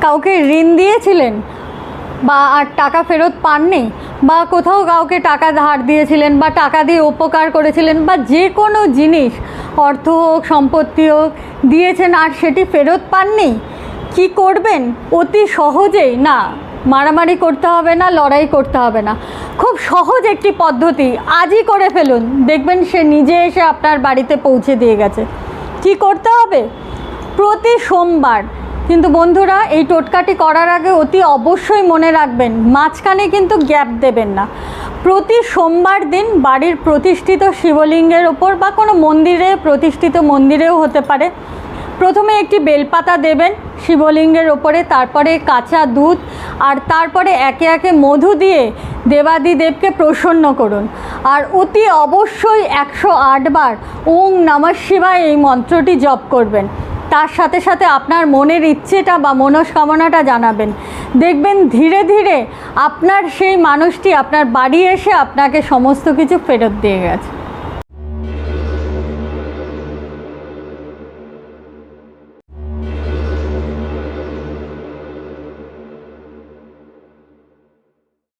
কাউকে ঋণ দিয়েছিলেন? বা আর টাকা ফেরত পাননি? বা কোথাও কাউকে টাকা ধার দিয়েছিলেন? বা টাকা দিয়ে উপকার করেছিলেন? বা যে কোনো জিনিস, অর্থ হোক, সম্পত্তি হোক, দিয়েছেন আর সেটি ফেরত পাননি? কি করবেন? অতি সহজেই? না, মারামারি করতে হবে না, লড়াই করতে হবে না। খুব সহজ একটি পদ্ধতি। আজই করে ফেলুন। দেখবেন সে নিজে এসে আপনার বাড়িতে পৌঁছে দিয়ে গেছে। কি করতে হবে? প্রতি সোমবার কিন্তু বন্ধুরা, এই টোটকাটি করার আগে অতি অবশ্যই মনে রাখবেন, মাঝখানে কিন্তু গ্যাপ দেবেন না। প্রতি সোমবার দিন বাড়ির প্রতিষ্ঠিত শিবলিঙ্গের ওপর বা কোনো মন্দিরে প্রতিষ্ঠিত মন্দিরেও হতে পারে। প্রথমে একটি বেলপাতা দেবেন শিবলিঙ্গের ওপরে, তারপরে কাঁচা দুধ আর তারপরে একে একে মধু দিয়ে দেবাদিদেবকে প্রসন্ন করুন। আর অতি অবশ্যই একশো আটবার ওং নমঃ শিবায় এই মন্ত্রটি জপ করবেন। তার সাথে সাথে আপনার মনের ইচ্ছেটা বা মনস্কামনাটা জানাবেন। দেখবেন ধীরে ধীরে আপনার সেই মানুষটি আপনার বাড়ি এসে আপনাকে সমস্ত কিছু ফেরত দিয়ে গেছে।